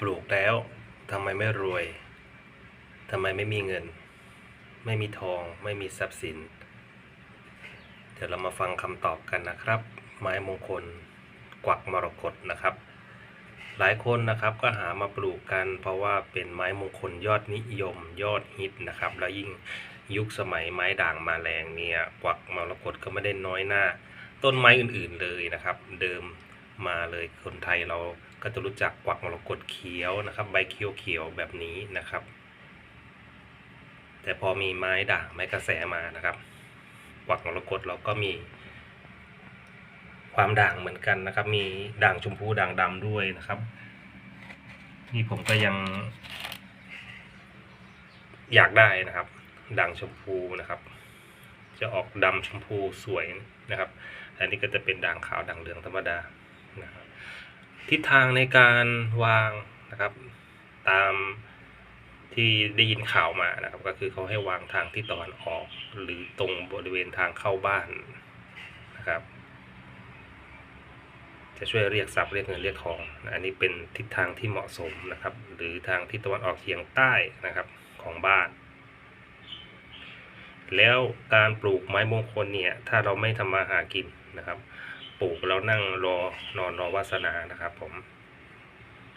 ปลูกแล้วทำไมไม่รวยทำไมไม่มีเงิน ไม่มีทอง ไม่มีทรัพย์สิน เดี๋ยวเรามาฟังคำตอบกันนะครับ ไม้มงคลกวักมรกตนะครับ หลายคนนะครับก็หามาปลูกกัน เพราะว่าเป็นไม้มงคลยอดนิยม ยอดฮิตนะครับ แล้วยิ่งยุคสมัยไม้ด่างมาแรงเนี่ยกวักมรกตก็ไม่ได้น้อยหน้า ต้นไม้อื่นๆเลยนะครับ เดิม มาเลยคนไทยเราก็จะรู้จักกวักมรกตเขียวนะครับ ใบเขียวๆแบบนี้นะครับ แต่พอมีไม้ด่างไม้กระแสมานะครับกวักมรกตเราก็มีความด่างเหมือนกันนะครับ มีด่างชมพูด่างดำด้วยนะครับนี่ผมก็ยัง อยากได้นะครับ ด่างชมพูนะครับ จะออกดำชมพูสวยนะครับ อันนี้ก็จะเป็นด่างขาวด่างเหลืองธรรมดา นะครับทิศทางในการวางนะครับตามที่ได้ยินข่าวมานะครับก็คือเขาให้วางทางที่ตะวันออก หรือตรงบริเวณทางเข้าบ้านนะครับ จะช่วยเรียกทรัพย์เรียกเงินเรียกทองนะอันนี้เป็นทิศทางที่เหมาะสมนะครับ หรือทางทิศตะวันออกเฉียงใต้นะครับของบ้าน แล้วการปลูกไม้มงคลเนี่ยถ้าเราไม่ทำมาหากินนะครับ ปลูกแล้วนั่งรอนอนรอวาสนานะครับผม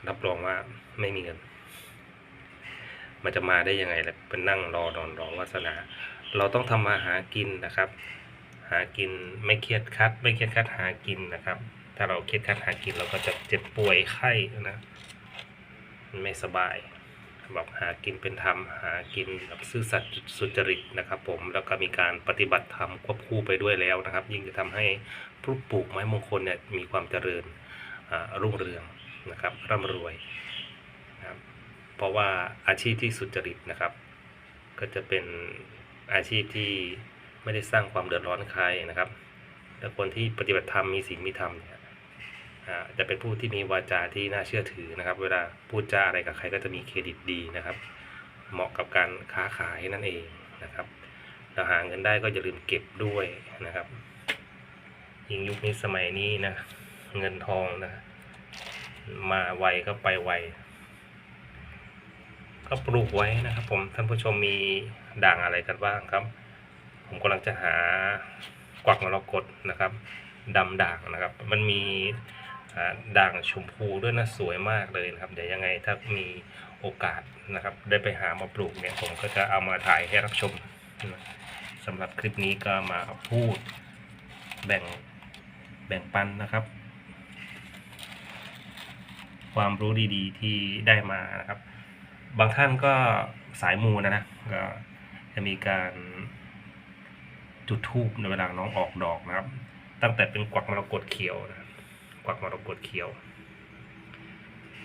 รับรองว่าไม่มีเงิน มันจะมาได้ยังไงล่ะเป็นนั่งรอนอนรอวาสนา เราต้องทำมาหากินนะครับ หากินไม่เครียดคัด ไม่เครียดคัดหากินนะครับ ถ้าเราเครียดคัดหากินเราก็จะเจ็บป่วยไข้นะไม่สบาย แบบหากินเป็นธรรม หากินแบบซื่อสัตย์สุจริตนะครับ ผมแล้วก็มีการปฏิบัติธรรมควบคู่ไปด้วยแล้วนะครับ ยิ่งจะทำให้ผู้ปลูกไม้มงคลเนี่ยมีความเจริญรุ่งเรืองนะครับร่ำรวยนะครับเพราะว่าอาชีพที่สุจริตนะครับ ก็จะเป็นอาชีพที่ไม่ได้สร้างความเดือดร้อนใครนะครับและคนที่ปฏิบัติธรรมมีศีลมีธรรมเนี่ย จะเป็นผู้ที่มีวาจาที่น่าเชื่อถือนะครับ เวลาพูดจาอะไรกับใครก็จะมีเครดิตดีนะครับ เหมาะกับการค้าขายนั่นเองนะครับเราหาเงินได้ก็อย่าลืมเก็บด้วยนะครับ ยิ่งยุคนี้สมัยนี้นะ เงินทองนะ มาไวก็ไปไว ก็ปลูกไว้นะครับผมท่านผู้ชมมีด่างอะไรกันบ้างครับ ผมกำลังจะหากวักมรกตนะครับดำด่างนะครับ มันมี ด่างชมพูด้วยนะสวยมากเลยนะครับ เดี๋ยวยังไงถ้ามีโอกาสนะครับ ได้ไปหามาปลูกเนี่ยผมก็จะเอามาถ่ายให้รับชมสำหรับคลิปนี้ก็มาพูดแบ่งแบ่งปันนะครับ ความรู้ดีๆที่ได้มานะครับ บางท่านก็สายมูนะนะก็จะมีการจุดธูปในเวลาน้องออกดอกนะครับ ตั้งแต่เป็นกวักมรกตเขียวนะ กวักมรกตเขียว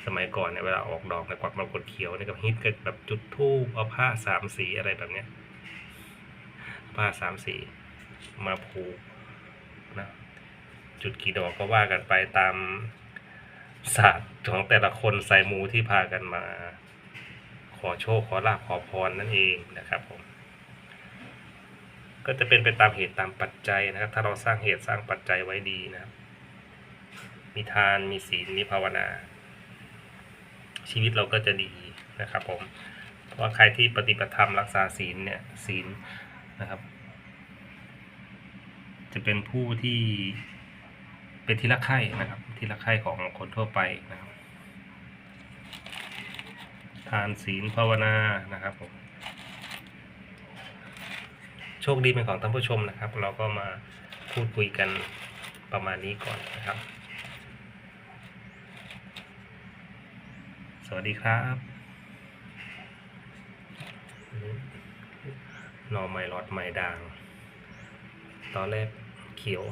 สมัยก่อนเนี่ยเวลาออกดอกเนี่ยกวักมรกตเขียวเนี่ยก็ฮิตกันแบบจุดธูปเอาผ้าสามสีอะไรแบบเนี้ยผ้าสามสีมาผูกนะจุดกี่ดอกก็ว่ากันไปตามศาสตร์ของแต่ละคนใสายมูที่พากันมา ขอโชคขอลาภขอพรนั่นเองนะครับผมก็จะเป็นไปตามเหตุตามปัจจัยนะครับ ถ้าเราสร้างเหตุสร้างปัจจัยไว้ดีนะครับ มีทาน มีศีล มีภาวนา ชีวิตเราก็จะดีนะครับผมเพราะว่าใครที่ปฏิบัติธรรมรักษาศีลเนี่ยศีลนะครับ จะเป็นผู้ที่เป็นที่รักใคร่นะครับ ที่รักใคร่ของคนทั่วไปนะครับ ทานศีลภาวนานะครับผมโชคดีเป็นของท่านผู้ชมนะครับ เราก็มาพูดคุยกันประมาณนี้ก่อนนะครับ สวัสดีครับหน่อไม้รอดไม้ด่าง ตอนแรกเขียว